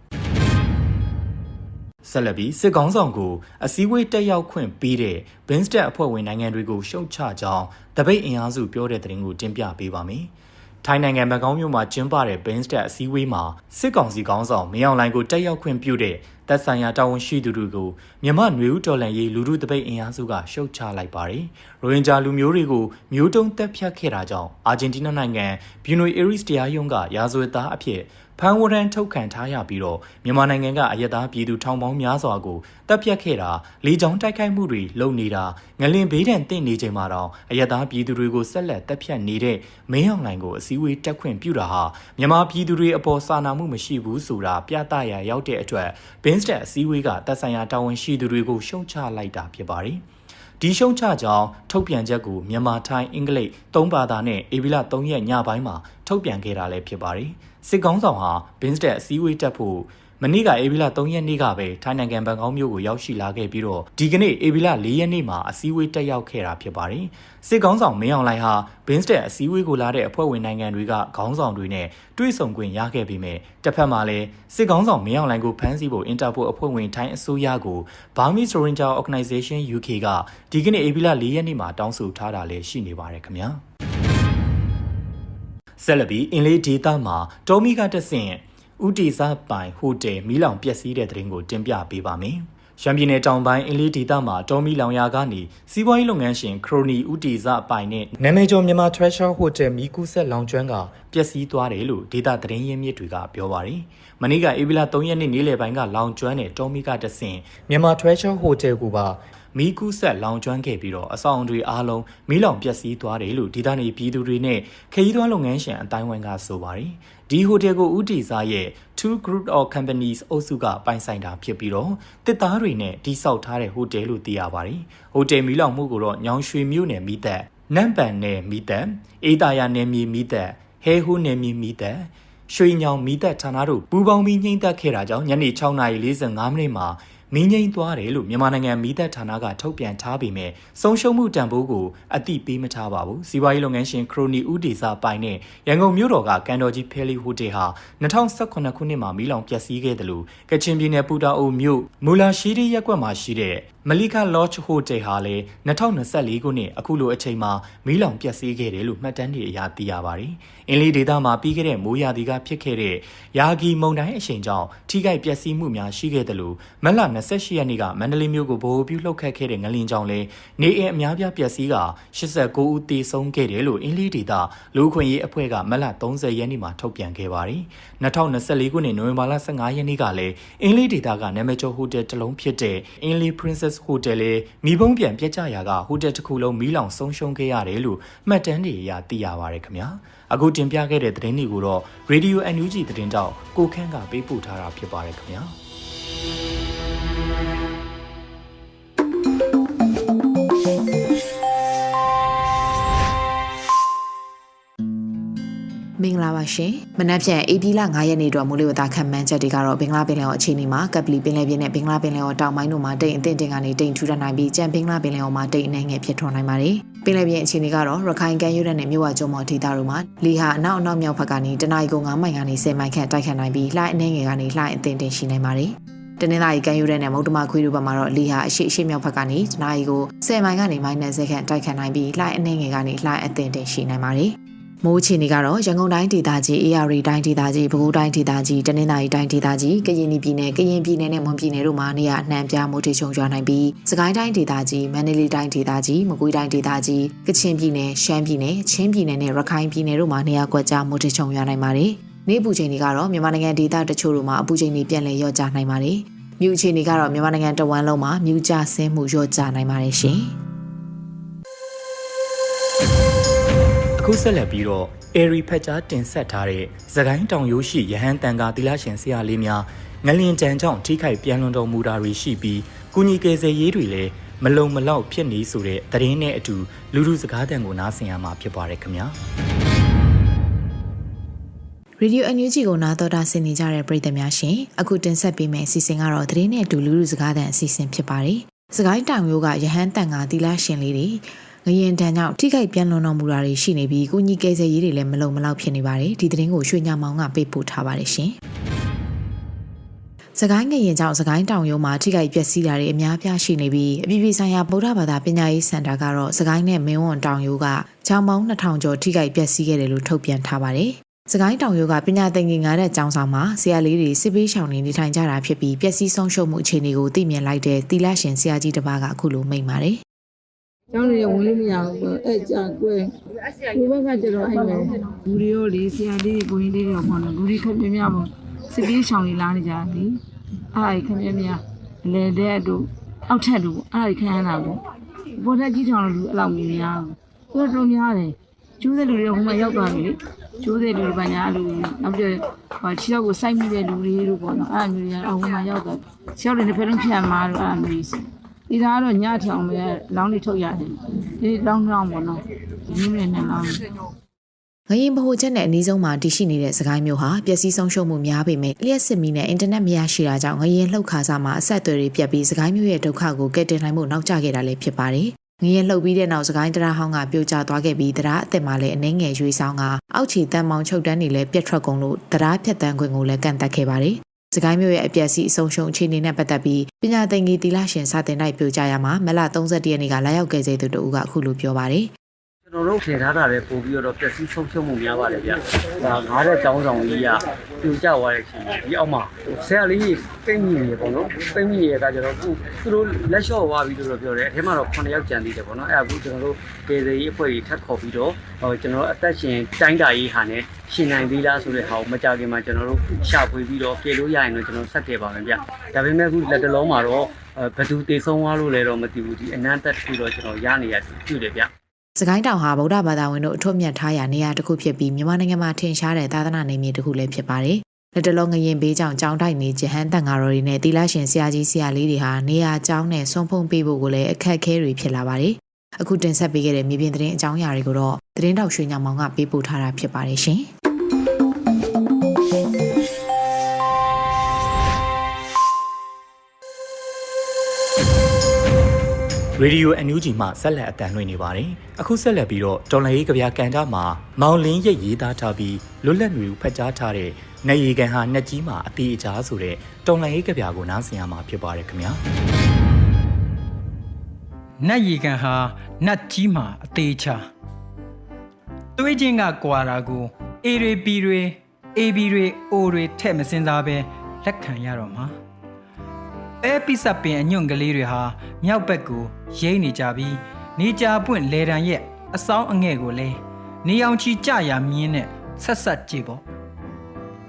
ဆက်လက်ပြီးစစ်ကောင်းဆောင်ကိုအစည်းအဝေးတက်ရောက်ခွင့်ပေးတဲ့ဘင်းစတက်အဖွဲ့ဝင်နိုင်ငံတွေကိုရှုတ်ချကြောင်းတပိတ်အင်အားစုပြောတဲ့သတင်းကိုတင်ပြပေးပါမယ်။ထိုင်းနိုင်ငံဘန်ကောက်မြို့မှာကျင်းပတဲ့ဘင်းစတက်အစည်းအဝေးမှာစစ်ကောင်စီကောင်းဆောင်မင်းအောင်လှိုင်ကိုတက်ရောက်ခွင့်ပြုတဲ့သက်ဆိုင်ရာတာဝန်ရှိသူတွေကိုမြန်မာနွေဦးတော်လှန်ရေးလူထုတပိတ်အင်အားစုကရှုတ်ချလိုက်ပါတယ်။ရိုဟင်ဂျာလူမျိုးတွေကိုမျိုးတုံးတက်ဖြတ်ခဲ့တာကြောင့်အာဂျင်တီးနားနိုင်ငံဘျူနိုအေရီစ်တရားရုံးကရာဇဝတ်သားအဖြစ် ဖမ်းဝရန်ထုတ်ခံထားရပြီးတော့မြန်မာနိုင်ငံကအယက်သားပြည်သူထောင်ပေါင်းများစွာကိုတပ်ဖြတ်ခဲ့တာလေကြောင်းတိုက်ခိုက်မှုတွေလုပ်နေတာငလင်ဘေးဒဏ်တင့်နေချိန်မှာတော့အယက်သားပြည်သူတွေကိုဆက်လက်တပ်ဖြတ်နေတဲ့မင်းအောင်လှိုင်ကိုအစည်းအဝေးတက်ခွင့်ပြုတာဟာမြန်မာပြည်သူတွေအပေါ်စာနာမှုမရှိဘူးဆိုတာပြသရာရောက်တဲ့အတွက်ဘင်းစတက်အစည်းအဝေးကတပ်ဆိုင်ရာတာဝန်ရှိသူတွေကိုရှုံချလိုက်တာဖြစ်ပါတယ် ဒီရှုံချကြောင်းထုတ်ပြန်ချက်ကိုမြန်မာထိုင်းအင်္ဂလိပ်သုံးဘာသာနဲ့အေဗီလာ3ရက်ညပိုင်းမှာထုတ်ပြန်ခဲ့တာလည်းဖြစ်ပါတယ်။စစ်ကောင်းဆောင်ဟာဘင်းစတက်အစည်းအဝေးတက်ဖို့ မနေ့ကအေဗီလာ3ရက်နေ့ကပဲထိုင်းနိုင်ငံဘန်ကောက်မြို့ကိုရောက်ရှိလာခဲ့ပြီးတော့ဒီကနေ့အေဗီလာ4ရက်နေ့မှာအစည်းအဝေးတက်ရောက်ခဲ့တာဖြစ်ပါတယ်။စစ်ကောင်းဆောင်မင်းအောင်လှိုင်ဟာဘင်းစတက်အစည်းအဝေးကိုလာတဲ့အဖွဲ့ဝင်နိုင်ငံတွေကခေါင်းဆောင်တွေနဲ့တွေ့ဆုံခွင့်ရခဲ့ပြီးမြဲတစ်ဖက်မှာလည်းစစ်ကောင်းဆောင်မင်းအောင်လှိုင်ကိုဖမ်းဆီးဖို့အင်တာပိုအဖွဲ့ဝင်ထိုင်းအစိုးရကို Burmese Ranger Organization UK ကဒီကနေ့အေဗီလာ4ရက်နေ့မှာတောင်းဆိုထားတာလည်းရှိနေပါတယ်ခင်ဗျာ။ဆက်လက်ပြီးအင်လေးဒေတာမှာတော်မီကတဆင့် ဥတီစာပိုင်ဟိုတယ်မီးလောင်ပျက်စီးတဲ့တဲ့ရင်ကိုတင်ပြပေးပါမယ်။ရန်ပြည်နယ်တောင်ပိုင်းအင်းလေးဒေသမှာတော်မီလောင်ရာကနေစီးပွားရေးလုပ်ငန်းရှင်ခရိုနီဦးတီဇအပိုင်နဲ့နာမည်ကျော်မြန်မာ Treasure Hotel မီကူးဆက်လောင်ကျွမ်းကပျက်စီးသွားတယ်လို့ဒေသသတင်းရင်းမြစ်တွေကပြောပါတယ်။မနေ့ကဧပြီလ3ရက်နေ့နေ့လယ်ပိုင်းကလောင်ကျွမ်းတဲ့တော်မီကတဆင့်မြန်မာ Treasure Hotel ကိုပါမီးကူးဆက်လောင်ကျွမ်းခဲ့ပြီးတော့အဆောင်တွေအားလုံးမီးလောင်ပျက်စီးသွားတယ်လို့ဒေသနေပြည်သူတွေနဲ့ခရီးသွားလုပ်ငန်းရှင်အတိုင်းဝိုင်းကဆိုပါတယ်။ ဒီဟိုတယ်ကိုဦးတီစားရဲ့ Two Group of Companies အုပ်စုကပိုင်ဆိုင်တာဖြစ်ပြီးတော့တစ်သားတွေနဲ့တိစောက်ထားတဲ့ဟိုတယ်လို့သိရပါတယ်။ဟိုတယ်မီးလောင်မှုကိုတော့ညောင်ရွှေမြို့နယ်မိသက်နမ်ပန်နယ်မိသက်အေးတာယာနယ်မြေမိသက်ဟဲဟိုနယ်မြေမိသက်ရွှေညောင်မိသက်ဌာနတို့ပူးပေါင်းပြီးညှိနှိုင်းခဲ့တာကြောင့်ညနေ6:45မိနစ်မှာ မင်းငိမ့်သွားတယ်လို့မြန်မာနိုင်ငံမီးတပ်ဌာနကထုတ်ပြန်ထားပေမဲ့ဆုံးရှုံးမှုတန်ဖိုးကိုအတိပေးမထားပါဘူးစီးပွားရေးလုပ်ငန်းရှင်ခရိုနီဦးဒေစာပိုင်နဲ့ရန်ကုန်မြို့တော်ကကန်တော်ကြီးဖဲလီဟိုတယ်ဟာ2018ခုနှစ်မှာမီးလောင်ပျက်စီးခဲ့တယ်လို့ကချင်ပြည်နယ်ပူတာအိုမြို့မူလာရှိရီရက်ကွက်မှာရှိတဲ့မလီကာ Lodge Hotel ဟာလည်း2024ခုနှစ်အခုလိုအချိန်မှာမီးလောင်ပျက်စီးခဲ့တယ်လို့မှတ်တမ်းတွေအရသိရပါတယ်။အင်းလီဒေတာမှာပြီးခဲ့တဲ့မိုးရာသီကဖြစ်ခဲ့တဲ့ယာဂီမုန်တိုင်းအရှိန်ကြောင့်ထိခိုက်ပျက်စီးမှုများရှိခဲ့တယ်လို့မက်လ28ရက်နေ့ကမန္တလေးမြို့ကိုဗဟိုပြုလှုပ်ခတ်ခဲ့တဲ့ငလင်ကြောင့်လည်းနေအိမ်အများပြားပျက်စီးက89ဦးသေဆုံးခဲ့တယ်လို့အင်းလီဒေတာလူခွင့်ရေးအဖွဲ့ကမက်လ30ရက်နေ့မှာထုတ်ပြန်ခဲ့ပါတယ်။2024ခုနှစ်နိုဝင်ဘာလ15ရက်နေ့ကလည်းအင်းလီဒေတာကနာမည်ကျော်ဟိုတယ်တစ်လုံးဖြစ်တဲ့အင်းလီ Princess Hotel လည်းမိဘုံပြန်ပြက်ကျရာကဟိုတယ်တစ်ခုလုံးမီးလောင်ဆုံးရှုံးခဲ့ရတယ်လို့မှတ်တမ်းတွေအရသိရပါတယ်ခင်ဗျာအခုတင်ပြခဲ့တဲ့သတင်းတွေကိုတော့ Radio NUG သတင်းတောက်ကိုခန့်ကပေးပို့ထားတာဖြစ်ပါတယ်ခင်ဗျာ မင်္ဂလာပါရှင်မနက်ဖြန်ဧပြီလ9ရက်နေ့အတွက်မိုးလေဝသခန့်မှန်းချက်တွေကတော့ဘင်္ဂလားပင်လယ်ော်အခြေအနေမှာကပလီပင်လယ်ပြင်နဲ့ဘင်္ဂလားပင်လယ်ော်တောင်ပိုင်းတို့မှာတိမ်အထင်တင်ကနေတိမ်ထူထပ်နိုင်ပြီးကြံဘင်္ဂလားပင်လယ်ော်မှာတိမ်အနှဲငယ်ဖြစ်ထွန်းနိုင်ပါတယ်ပင်လယ်ပြင်အခြေအနေကတော့ရခိုင်ကမ်းရိုးတန်းနဲ့မြဝကျုံမော်ဒေသတို့မှာလီဟာအနောက်အနောက်မြောက်ဘက်ကနေတနအီကို9မိုင်ကနေ10မိုင်ခန့်တိုက်ခတ်နိုင်ပြီးလှိုင်းအနှဲငယ်ကနေလှိုင်းအထင်တင်ရှိနိုင်ပါတယ်တနင်္လာရီကမ်းရိုးတန်းနဲ့မုတ်တမခွေးတို့ဘက်မှာတော့လီဟာအရှိအရှိမြောက်ဘက်ကနေတနအီကို10မိုင်ကနေမိုင်90ခန့်တိုက်ခတ်နိုင်ပြီးလှိုင်းအနှဲငယ်ကနေလှိုင်းအထင်တင်ရှိနိုင်ပါတယ် မိုးချီနေကတော့ရန်ကုန်တိုင်းဒေသကြီးအေရရီတိုင်းဒေသကြီးပဲခူးတိုင်းဒေသကြီးတနင်္သာရီတိုင်းဒေသကြီးကရင်ပြည်နယ်ကရင်ပြည်နယ်နဲ့မွန်ပြည်နယ်တို့မှာနေရာအနှံ့ပြားမိုးထိချုံရွာနိုင်ပြီးစကိုင်းတိုင်းဒေသကြီးမန္တလေးတိုင်းဒေသကြီးမကွေးတိုင်းဒေသကြီးကချင်ပြည်နယ်ရှမ်းပြည်နယ်ချင်းပြည်နယ်နဲ့ရခိုင်ပြည်နယ်တို့မှာနေရာကွက်ကြားမိုးထိချုံရွာနိုင်ပါတယ်။နေ့ပူချိန်တွေကတော့မြန်မာနိုင်ငံဒေသတချို့တို့မှာအပူချိန်တွေပြန်လည်လျော့ကျနိုင်ပါတယ်။မြူချိန်တွေကတော့မြန်မာနိုင်ငံတဝန်းလုံးမှာမြူကျဆင်းမှုလျော့ကျနိုင်ပါတယ်ရှင်။ အခုဆက်လက်ပြီးတော့အေရီဖက်ကြားတင်ဆက်ထားတဲ့သခိုင်းတောင်ရိုးရှိရဟန်းတန်ကသီလရှင်ဆရာလေးများငလင်တန်ကြောင့်ထိခိုက်ပြန်လွန်တော်မူတာတွေရှိပြီးကုညီကယ်ဆယ်ရေးတွေလည်းမလုံမလောက်ဖြစ်နေဆိုတဲ့သတင်းနဲ့အတူလူလူစကားတန်ကိုနားဆင်ရမှာဖြစ်ပါတယ်ခင်ဗျာရေဒီယိုအန်ယူဂျီကိုနားတော်တာဆင်နေကြတဲ့ပရိသတ်များရှင်အခုတင်ဆက်ပေးမယ့်အစီအစဉ်ကတော့သတင်းနဲ့အတူလူလူစကားသံအစီအစဉ်ဖြစ်ပါတယ်။စကိုင်းတောင်ရိုးကရဟန်းတန်ကသီလရှင်လေးတွေ ငရင်တန်ကြောင့်ထိခိုက်ပြန်လွန်တော်မူတာတွေရှိနေပြီးကုညီကယ်ဆယ်ရေးတွေလည်းမလုံမလောက်ဖြစ်နေပါတယ်။ဒီသတင်းကိုရွှေညမောင်ကပေးပို့ထားပါတယ်ရှင်။စကိုင်းငရင်ကြောင့်စကိုင်းတောင်ရုံးမှာထိခိုက်ပျက်စီးတာတွေအများပြားရှိနေပြီးအပြည်ပြည်ဆိုင်ရာဗုဒ္ဓဘာသာပညာရေးစင်တာကတော့စကိုင်းနဲ့မင်းဝွန်တောင်ရုံးကချောင်းပေါင်း2000ကျော်ထိခိုက်ပျက်စီးခဲ့တယ်လို့ထုတ်ပြန်ထားပါတယ်။စကိုင်းတောင်ရိုးကပညာသင်ကြီးငါးတဲ့ကျောင်းဆောင်မှာဆရာလေးတွေစစ်ပေးရှောင်နေနေထိုင်ကြတာဖြစ်ပြီးပျက်စီးဆုံးရှုံးမှုအခြေအနေကိုသိမြင်လိုက်တဲ့တီလာရှင်ဆရာကြီးတစ်ပါးကအခုလိုမိန့်ပါတယ် ကျောင်းတွေဝင်လို့မရဘူးပေါ့အဲ့ကြာကွဲဒီဘက်ကကျတော့အဲ့မဲ့လူတွေရောလေဆရာလေးတွေကိုရင်လေးတွေရောပေါ့နော်လူတွေခက်ပြင်းများပေါ့စစ်ပြေးရှောင်နေလာနေကြတယ်အဲ့ဒါခက်ပြင်းများအလေတဲ့တို့အောက်ထက်တို့ပေါ့အဲ့ဒါခက်ရတာပေါ့ဘောတက်ကြီးထောင်လူအဲ့လောက်မြင်များဘူးသူတို့များတယ်ကျိုးတဲ့လူတွေဟိုမှာရောက်သွားပြီလေကျိုးတဲ့လူတွေဘာညာလူနောက်ပြဟိုခြေတော့ကိုစိုက်မိတဲ့လူတွေတို့ပေါ့နော်အဲ့အမျိုးတွေကတော့ဟိုမှာရောက်သွားခြေတော့တစ်ဖက်လုံးဖြတ်မှာတော့အဲ့အမျိုးကြီး ဒီသားကတော့ညထောင်ပဲလောင်းလေးထုတ်ရတယ်ဒီလောင်းလောင်းပေါ့နော်ဒီမိနစ်နဲ့လောင်း။ငရင်ဗဟိုချက်နဲ့အနည်းဆုံးမှာတည်ရှိနေတဲ့စကိုင်းမျိုးဟာပျက်စီးဆုံးရှုံးမှုများပေမဲ့လျှက်စစ်မီနဲ့အင်တာနက်မရရှိတာကြောင့်ငရင်လှုပ်ခါစားမှာအဆက်အသွယ်တွေပြတ်ပြီးစကိုင်းမျိုးရဲ့ဒုက္ခကိုကယ်တင်နိုင်မှုနောက်ကျခဲ့တာလည်းဖြစ်ပါတယ်။ငရင်လှုပ်ပြီးတဲ့နောက်စကိုင်းတရားဟောင်းကပြိုကျသွားခဲ့ပြီးတရားအစ်စ်မှာလည်းအနှဲငယ်ရွေးဆောင်ကအောက်ခြေတန်မောင်ချုပ်တန်းတွေလည်းပြတ်ထွက်ကုန်လို့တရားဖြတ်တန်းခွင့်ကိုလည်းကန့်သက်ခဲ့ပါတယ်။ စကိုင်းမျိုးရဲ့အပျက်စီးအဆုံးရှုံးအခြေအနေနဲ့ပတ်သက်ပြီးပညာသင်ကြီးတီလာရှင်စာတင်လိုက်ပြိုကျရမှာမလ31ရက်နေ့ကလာရောက်ခဲ့စေသူတို့ကအခုလိုပြောပါတယ်။ ကျွန်တော်တို့ထင်ထားတာလည်းပို့ပြီးတော့ပျက်စီးဆုံးရှုံးမှုများပါတယ်ဗျ။ဒါငားတဲ့တောင်းဆောင်ကြီးကပြိုကျသွားတဲ့အချိန်ဒီအောက်မှာဆရာလေးပိတ်မိနေပေါ့နော်။ပိတ်မိနေတဲ့အခါကျတော့သူသူတို့လက်လျှော့သွားပြီလို့ပြောတယ်။အထက်မှာတော့9ယောက်ကြံသေးတယ်ပေါ့နော်။အဲ့ဒါကိုကျွန်တော်တို့ကေဇေကြီးအဖွဲ့ကြီးထပ်ခေါ်ပြီးတော့ဟိုကျွန်တော်တို့အသက်ရှင်တိုင်းတာရေးဟာနဲ့ရှင်နိုင်သေးလားဆိုတဲ့ဟာကိုမကြခင်မှာကျွန်တော်တို့ရှာဖွေပြီးတော့ပြေလို့ရရင်တော့ကျွန်တော်ဆက်ခဲ့ပါမယ်ဗျ။ဒါပေမဲ့အခုလက်တလုံးမှာတော့ဘယ်သူတေဆုံးသွားလို့လဲတော့မသိဘူးဒီအနန္တတစ်ခုတော့ကျွန်တော်ရနေရပြုတယ်ဗျ။ စကိုင်းတောင်ဟာဗုဒ္ဓဘာသာဝင်တို့အထွတ်မြတ်ထားရာနေရာတစ်ခုဖြစ်ပြီးမြန်မာနိုင်ငံမှာထင်ရှားတဲ့သာသနာနေမြေတစ်ခုလည်းဖြစ်ပါတယ်။လက်တလုံးငရင်ဘေးကြောင့်ကြောင်းတိုက်နေခြင်းဟန်တန်ဃာတော်တွေနဲ့သီလရှင်ဆရာကြီးဆရာလေးတွေဟာနေရာကျောင်းနဲ့ဆွန့်ဖုံးပေးဖို့ကိုလည်းအခက်အခဲတွေဖြစ်လာပါတယ်။အခုတင်ဆက်ပေးခဲ့တဲ့မြေပြင်သတင်းအကြောင်းအရာတွေကိုတော့သတင်းတောက်ရွှေညောင်မောင်ကပေးပို့ထားတာဖြစ်ပါတယ်ရှင်။ ရေဒီယို NUG မှဆက်လက်အတန်လှည့်နေပါတယ်။အခုဆက်လက်ပြီးတော့တော်လန်ရေးကဗျာကန်တာမှာမောင်လင်းရိပ်ရေးသားထားပြီးလွတ်လပ်နေဖတ်ကြားထားတဲ့နေရီကန်ဟာနှက်ကြီးမှာအတီအကြားဆိုတဲ့တော်လန်ရေးကဗျာကိုနားဆင်ရမှာဖြစ်ပါတယ်ခင်ဗျာနတ်ရီကန်ဟာနတ်ကြီးမှာအသေးချာတွေးချင်းကကွာတာကိုအေရီပီတွေအေဘီတွေအိုတွေထဲ့မစင်စားပဲလက်ခံရတော့မှာ အဲပိစပ်ပင်အညွန့်ကလေးတွေဟာမြောက်ဘက်ကိုရိမ့်နေကြပြီးနေကြပွင့်လေတံရဲ့အဆောင်အငဲ့ကိုလဲနေအောင်ချီကြရမြင်းနဲ့ဆက်ဆက်ကြည့်ပေါ့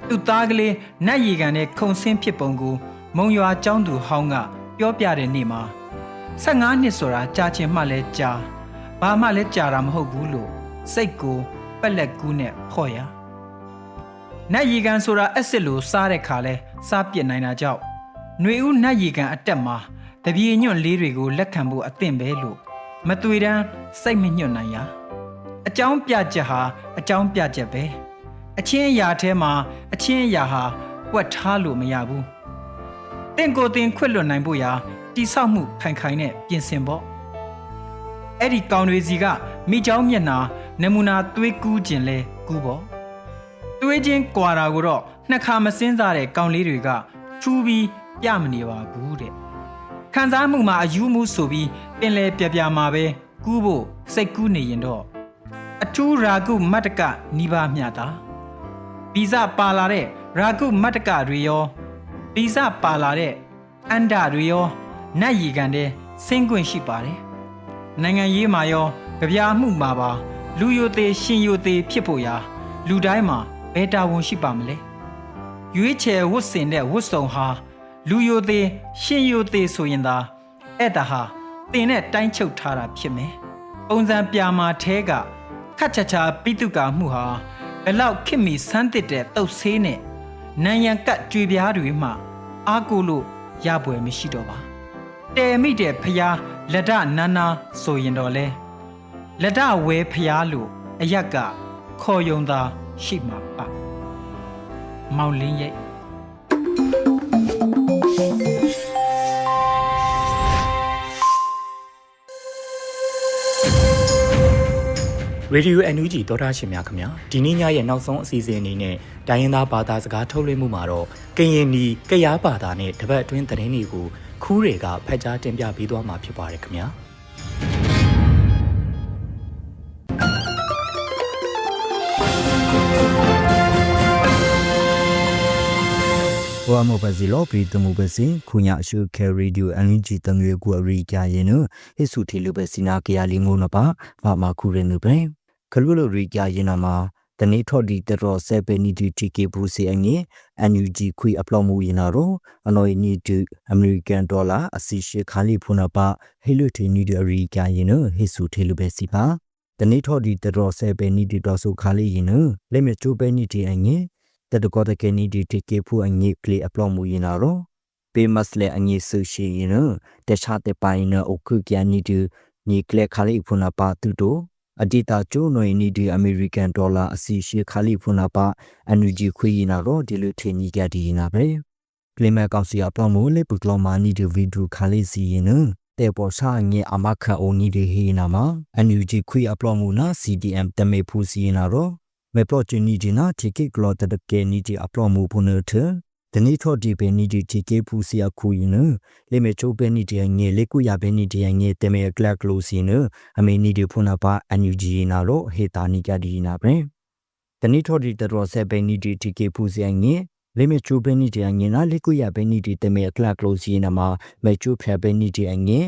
သူ့သားကလေးနတ်ရီကန်နဲ့ခုံဆင်းဖြစ်ပုံကို မုံရွာចောင်းသူဟောင်းကပြောပြတဲ့နေ့မှာ15နှစ်ဆိုတာကြာချင်မှလည်းကြာဘာမှလည်းကြာတာမဟုတ်ဘူးလို့စိတ်ကိုပက်လက်ကူးနဲ့ဖော့ရနတ်ရီကန်ဆိုတာအက်စစ်လိုစားတဲ့ခါလဲစားပြစ်နိုင်တာကြောင့် ຫນွေဦးနတ်ရီကန်အတက်မှာတပြေညွန့်လေးတွေကိုလက်ခံဖို့အသင့်ပဲလို့မတွေ့တမ်းစိတ်မညွတ်နိုင်ရအကြောင်းပြချက်ဟာအကြောင်းပြချက်ပဲအချင်းအရာထဲမှာအချင်းအရာဟာပွက်ထားလို့မရဘူးတင့်ကိုယ်တင်ခွတ်လွတ်နိုင်ဖို့ရာတိဆောက်မှုခိုင်ခိုင်နဲ့ပြင်ဆင်ဖို့အဲ့ဒီကောင်တွေစီကမိချောင်းမျက်နှာနမူနာသွေးကူးခြင်းလဲကူးဖို့သွေးချင်းကွာတာကိုတော့နှစ်ခါမစင်းစားတဲ့ကောင်လေးတွေကထူးပြီး ပြမနေပါဘူးတဲ့ခံစားမှုမှာအယူမှုဆိုပြီးပင်လဲပြပြမှာပဲကူးဖို့စိတ်ကူးနေရင်တော့အထူးရာကုမတ္တကနိဗ္ဗာန်မြတာဗီဇပါလာတဲ့ရာကုမတ္တကတွေရောဗီဇပါလာတဲ့အန္တတွေရောနတ်ရီကန်တဲ့ဆင်းခွင့်ရှိပါတယ်။နိုင်ငံရေးမှာရောကြပြားမှုမှာပါ လူယိုသေးရှင်ယိုသေးဖြစ်ဖို့ရာလူတိုင်းမှာဘယ်တာဝန်ရှိပါမလဲ။ရွေးချယ်ဝတ်ဆင်တဲ့ဝတ်စုံဟာ လူယိုသေးရှင်ယိုသေးဆိုရင်သာအဲ့ဒါဟာတင်နဲ့တိုင်းချုပ်ထားတာဖြစ်မယ်။ပုံစံပြာမာထဲကခတ်ချာချာပိတုကာမှုဟာဘယ်လောက်ခင်မီဆန်းတစ်တဲ့တုတ်ဆေးနဲ့နံရံကတ်ကြွေပြားတွေမှ အားကိုလို့ရပွဲမရှိတော့ပါတဲမိတဲ့ဖျားလက်ဒနာနာဆိုရင်တော့လဲလက်ဒဝဲဖျားလို့အရက်ကခေါ်ယုံသာရှိမှာပါမောင်လင်းရဲ့ ရေဒီယို NUG သောတာရှင်များခင်ဗျာဒီနေ့ညရဲ့နောက်ဆုံးအစီအစဉ်အနေနဲ့ဒိုင်းရင်သားဘာသာစကားထုတ်လွှင့်မှုမှာတော့ကရင်နီကရားဘာသာနဲ့တပတ်အတွင်းသတင်းတွေကိုခူးတွေကဖတ်ကြားတင်ပြပေးသွားမှာဖြစ်ပါတယ်ခင်ဗျာဟိုအမောပစီလောပရီတမှုပစီခုညာရှုခဲရေဒီယိုအန်ဂျီတငွေကိုအရိကြရင်နဟိစုတီလူပစီနာကရလီငုံနပါဘာမခုရနုပဲ ခလူလိုရိကြရင်နမှာတနေ့ထော်ဒီတရောဆေပနီတီတီကေဘူးစီအငေအန်ယူဂျီခွေအပလော့မှုရင်နာရောအနော်နီတူအမေရိကန်ဒေါ်လာအစီရှိခါလီဖုနာပါဟေလူတီနီဒီအရိကြရင်နဟိစုတီလူပစီပါတနေ့ထော်ဒီတရောဆေပနီတီတော်ဆုခါလီရင်နလက်မြချိုးပဲနီတီအငေတတကောတကနီဒီတီကေဖူအငိကလီအပလော့မှုရင်နာရောပေမစလေအငိဆူရှိရင်တခြားတဲ့ပိုင်းနအုခုကျန်နီဒီညီကလေခါလီဖုနာပါတူတို အဒီတာကျိုးနွေနီဒီအမေရိကန်ဒေါ်လာအစီရှိခါလီဖုနာပါအန်ယူဂျီခွေရင်နာရောဒီလိုထင်ကြီးကြဒီနာပဲကလီမဲကောင်စီအပလော့မှုလေပုကလောမာနီဒီဗီဒူခါလီစီရင်တေပေါ်စာငေအမခအိုနီဒီဟီနာမအန်ယူဂျီခွေအပလော့မှုနာ CDM တမေဖူစီရင်နာရောမေပလော့ချီနီဒီနာတီကိကလော့တတကေနီဒီအပလော့မှုဖုန်ထ ဒနီထော်ဒီဘေနီဒီတီကေဖူစီယခုယနလေမေချိုဘေနီဒီငေလေကူယာဘေနီဒီငေတေမေကလကလိုစီနအမေနီဒီဖုနာပါအန်ယူဂျီနာလိုဟေတာနီကြဒီနာပဲဒနီထော်ဒီတရောဆေဘေနီဒီတီကေဖူစီငေလေမေချိုဘေနီဒီငေနာလေကူယာဘေနီဒီတေမေကလကလိုစီနာမှာမေချိုဖျာဘေနီဒီငေ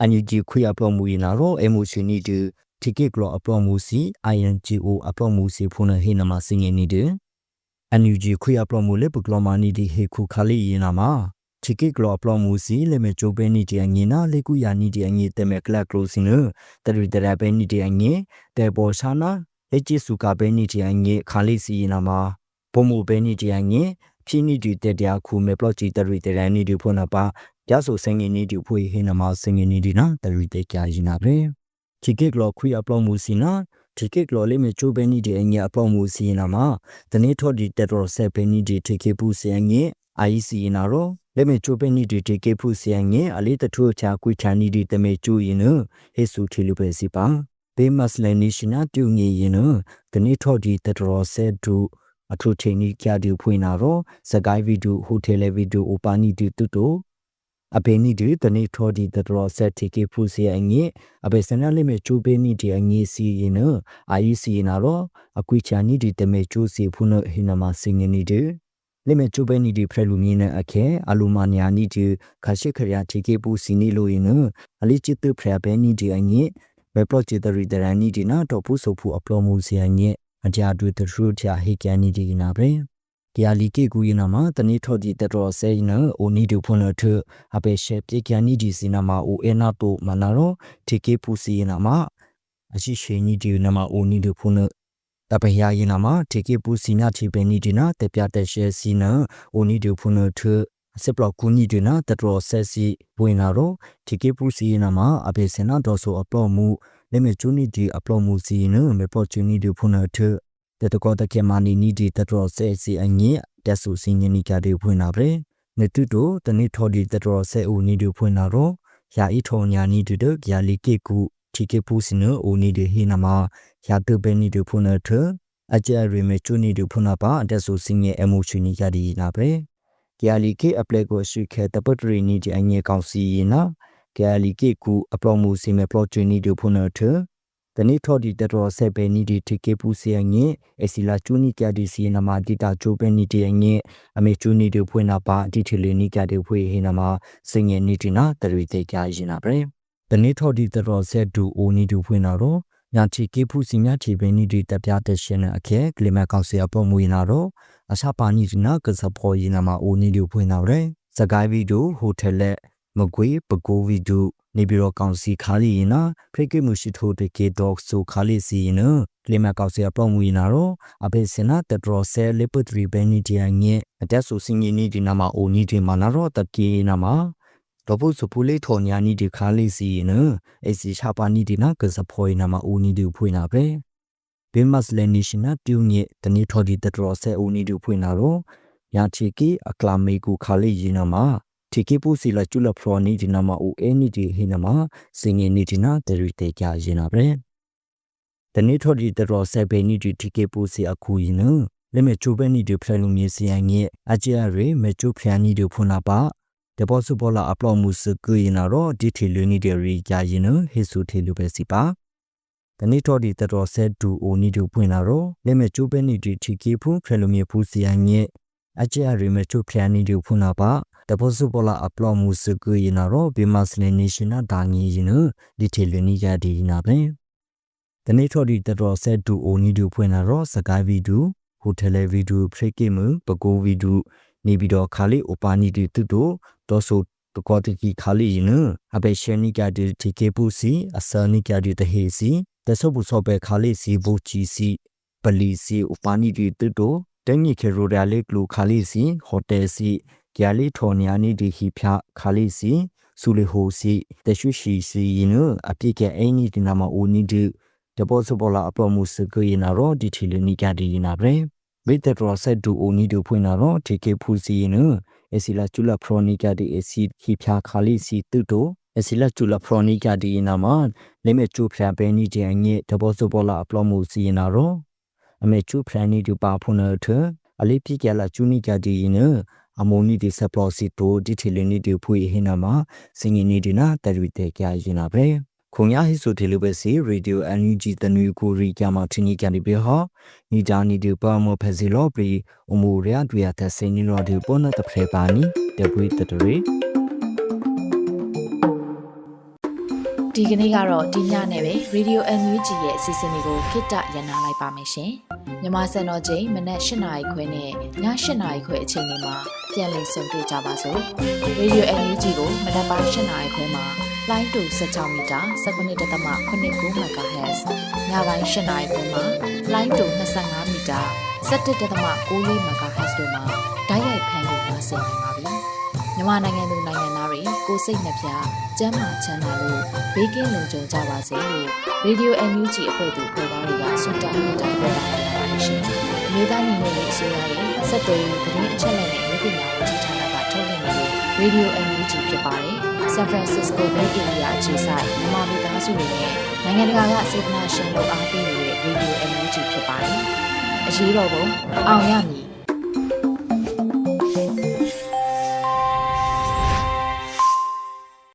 အန်ယူဂျီခွေအပလော့မှုနာရောအမိုရှင်နီဒီတိကိကလောအပလော့မှုစီ INGO အပလော့မှုစီဖုန်ဟေနမစငေနီဒီ NUG ခွေအပလော့မှုလေပကလောမာနီဒီဟေခုခါလီယနာမှာတိကိကလောအပလော့မှုစီလေမေချိုပဲနီဒီအငေနာလေကူယာနီဒီအငေတေမေကလကလိုစင်နတရီတရပဲနီဒီအငေတေဘောရှာနာလေချီစုကပဲနီဒီအငေခါလီစီယနာမှာဘုံမူပဲနီဒီအငေဖြီနီဒီတေတရာခုမေပလော့ချီတရီတရနီဒီဖုန်နာပါပြဆိုစငေနီဒီဖွေဟေနမစငေနီဒီနာတရီတေကြယနာပဲတိကိကလောခွေအပလော့မှုစီနာ ဒီကိကလော်လေးမချိုးပဲနီဒီအငယ်အပေါမှုစီရင်နာမှာတနေ့ထော်ဒီတက်တော်ဆက်ပဲနီဒီထိကေပူစီအငယ် IEC နာရောလက်မေချိုပဲနီဒီတေကေဖူစီယငေအလေးတထိုးချာကွီချာနီဒီတမေကျူရင်နဟေဆူထီလူပဲစီပါဘေမတ်လနေရှင်နာတူငေရင်နတနေ့ထော်ဒီတတော်ဆဲဒူအထုချိန်နီကြတူဖွင့်လာတော့စကိုင်းဗီဒီယိုဟိုတယ်လေဗီဒီယိုအိုပါနီဒီတူတို အဘေနီဒီတနေ့ထော်ဒီတတော်ဆဲတီကေဖူစီယငေအဘေစနလေးမေချိုပဲနီဒီအငေစီရင်နအာယီစီနာတော့အကွီချာနီဒီတမေကျူစီဖုနဟိနမစင်ငနီဒီလေမေချိုပဲနီဒီဖရလူမီနအခဲအလူမာနီယာနီဒီခါရှိခရယာတီကေပူစီနီလိုရင်အလီချစ်တဖရဘဲနီဒီအငေဘယ်ပလော့ချီတရီဒရန်နီဒီနာတော့ဖူဆိုဖူအပလော့မှုစီယငေအကြအတွေ့တရူချာဟေကန်နီဒီနာဗရေ ကီယာလီကေကူယနာမှာတနေ့ထော်ဒီတတော်ဆဲနအိုနီဒူဖွန်လထအပေရှေပြေကန်နီဒီစီနာမှာအိုအနာတိုမနာရောတီကေပူစီနာမှာအရှိရှိနီဒီနာမှာအိုနီဒူဖွန်တပယာယနာမှာတီကေပူစီနာတီပဲနီဒီနာတပြတဲ့ရှဲစီနာအိုနီဒူဖွန်လထစစ်ပလောက်ကူနီဒီနာတတော်ဆက်စီဝင်လာတော့တီကေပူစီနာမှာအပေစနာတော်ဆိုအပလော့မှုလေမေချူနီဒီအပလော့မှုစီနမေပေါ်ချူနီဒီဖွန်လထ တတကောတကေမာနီနီဒီတတော်ဆက်စီအငိတက်ဆူစင်းညနီကတဲ့ဖွင့်လာပဲနေတုတိုတနိထော်ဒီတတော်ဆက်ဦးနီဒီဖွင့်လာတော့ယာဤထော်ညာနီဒီဒယာလီကေကူတီကေပူစနဦးနီဒီဟိနမယာတပဲနီဒီဖွင့်လာထအကြရီမေချူနီဒီဖွင့်လာပါတက်ဆူစင်းရဲ့အမိုချူနီကဒီနာပဲကယာလီကေအပလက်ကိုရှိခဲတပတ်ရီနီဒီအငိကောင်စီနာကယာလီကေကူအပလော့မှုစီမေပလော့ချူနီဒီဖွင့်လာထ တနေ့ထော်ဒီတတော်ဆက်ပဲနီဒီတီကေပူစီယငေအစီလာချူနီကဒီစီနမာဒီတာချိုပဲနီဒီငေအမေချူနီဒီဖွင့်နာပါဒီထီလီနီကဒီဖွေဟိနမာစင်ငေနီတီနာတရီတေကြရင်နာပဲတနေ့ထော်ဒီတတော်ဆက်ဒူအိုနီဒီဖွင့်နာတော့ညာချီကေပူစီမြချီပဲနီဒီတပြတဲ့ရှင်အခဲကလီမတ်ကောင်စီအပေါ်မူရင်နာတော့အစာပါနီဒီနာကစပေါ်ရင်နာမှာအိုနီဒီဖွင့်နာရဲစကိုင်းဗီဒိုဟိုတယ်လက်မကွေးပကိုဗီဒို နေပြီးတော့ကောင်စီခါလီရင်နာဖရိကေမှုရှိထိုတကေဒေါဆိုခါလီစီရင်နကလီမတ်ကောင်စီအပလောင်မူရင်နာတော့အဘေစနာတဒရဆဲလီပထရီဘဲနီဒီယငဲအတက်ဆူစင်ကြီးနီဒီနာမအိုနီဒီမနာတော့တကေနာမတော့ဘူးစပူလေးထော်ညာနီဒီခါလီစီရင်နအစီချပါနီဒီနာကစဖိုင်နာမအိုနီဒီဖွေနာပဲဘင်မတ်လန်နီရှင်နာတူညေတနီထော်ဒီတဒရဆဲအိုနီဒီဖွေနာတော့ယာချီကီအကလာမေကူခါလီရင်နာမ တီကေပူစီလာကျူလဖရောနီဒီနာမအိုအဲနီဒီဟိနမစင်ငင်းနီဒီနာဒရီတေကြရင်နာပဲတနေ့ထော်ဒီတရောဆယ်ဘေနီဒီတီကေပူစီအခုရင်နလေမေချိုပဲနီဒီဖရလုံမြေစီယန်ရဲ့အကြရရေမေချိုဖျာနီဒီဖုနာပါတဘောစုဘောလာအပလော့မှုစကူရင်တော့ဒီထီလူနီဒီရီကြရင်နဟေဆူထီလူပဲစီပါတနေ့ထော်ဒီတရောဆဲဒူအိုနီဒီဖွင့်လာတော့လေမေချိုပဲနီဒီတီကေဖုဖရလုံမြေဖူစီယန်ရဲ့အကြရရေမေချိုဖျာနီဒီဖုနာပါ တဘောစုပေါ်လာအပလော့မှုစကူရင်တော့ဘီမတ်စနေနေရှင်နာဒါငီရင်ဒီထေလနီကြဒီနာပဲတနေ့ထော်ဒီတတော်ဆက်ဒူအိုနီဒူဖွင့်လာတော့စကိုင်းဗီဒူဟိုတယ်ဗီဒူဖရိကေမပကိုဗီဒူနေပြီးတော့ခါလီအိုပါနီဒီတူတိုဒေါ်ဆိုတကောတကီခါလီရင်အဘေရှနီကဒီတီကေပူစီအစနီကဒီတဟေစီတဆုပ်ဘူးဆော့ပဲခါလီစီဘူချီစီပလီစီအိုပါနီဒီတူတိုတငီခေရိုဒါလေကလူခါလီစီဟိုတယ်စီ ကျာလီထော်နီယာနီဒီဟီဖျာခါလီစီဆူလီဟိုစီတရွှရှိစီစီယနအပိကအင်းနီဒီနာမအိုနီဒီတဘောစပေါ်လာအပလောမှုစကရနာရောဒီထီလနီကဒီနာဗရေဘေတတော်ဆက်ဒူအိုနီဒူဖွင့်နာရောတီကေဖူစီယနအစီလာချူလာဖရိုနီကဒီအစီဟီဖျာခါလီစီတူတိုအစီလာချူလာဖရိုနီကဒီနာမလေမေချူဖျာပဲနီဒီအငေတဘောစပေါ်လာအပလောမှုစီယနာရောအမေချူဖရန်နီဒူပါဖုန်နထအလေးပိကလာချူနီကဒီန အမိုနီဒီဆပလောစီတိုဒီထီလီနီဒီဖွေဟိနာမစင်ငီနီဒီနာတရီတေကြရင်နာပဲခုံရဟိဆိုတီလိုပဲစီရေဒီယိုအန်ယူဂျီတနွေကိုရီကြမှာတင်ကြီးကြတယ်ပြဟနီဒါနီဒီပါမောဖက်စီလောပရီအမိုရဒွေရတဲ့စင်နီလောဒီပေါ်နတဖရေပါနီတပွေတတရီ ဒီကနေ့ကတော့ဒီညနဲ့ပဲ Radio NUG ရဲ့အစီအစဉ်လေးကိုခਿੱတရနာလိုက်ပါမယ်ရှင်။မြမစံတော်ချိန်မနက်၈နာရီခွဲနဲ့ည၈နာရီခွဲအချိန်တွေမှာပြန်လည်ဆုံတွေ့ကြပါစို့။ Radio NUG ကိုမနက်ပိုင်း၈နာရီခွဲမှာလိုင်းတူ16မီတာ19.89 MHz ညပိုင်း၈နာရီခွဲမှာလိုင်းတူ25မီတာ17.6 MHz တို့မှာဓာတ်ရိုက်ဖမ်းလို့နိုင်စေနိုင်ပါပြီ။မြန်မာနိုင်ငံသူနိုင်ငံသားတွေကိုစိတ်နှပြကျန်းမာချမ်းသာလို့ဘေးကင်းလုံခြုံကြပါစေလို့ Radio NUG အဖွဲ့သူဖွဲ့သားတွေကဆုတောင်းမေတ္တာပို့တာလာပါတယ်ရှင်။မြေသားညီမတွေအစိုးရရဲ့စက်တော်ရင်သတင်းအချက်အလက်တွေပညာဝန်ကြီးဌာနကထုတ်လွှင့်နေတဲ့ Radio NUG ဖြစ်ပါတယ်။ San Francisco Bay Area အခြေစိုက်မြန်မာမိသားစုတွေနဲ့နိုင်ငံတကာကစေတနာရှင်တို့အားပေးနေတဲ့ Radio NUG ဖြစ်ပါတယ်။အရေးတော်ပုံအောင်ရမည်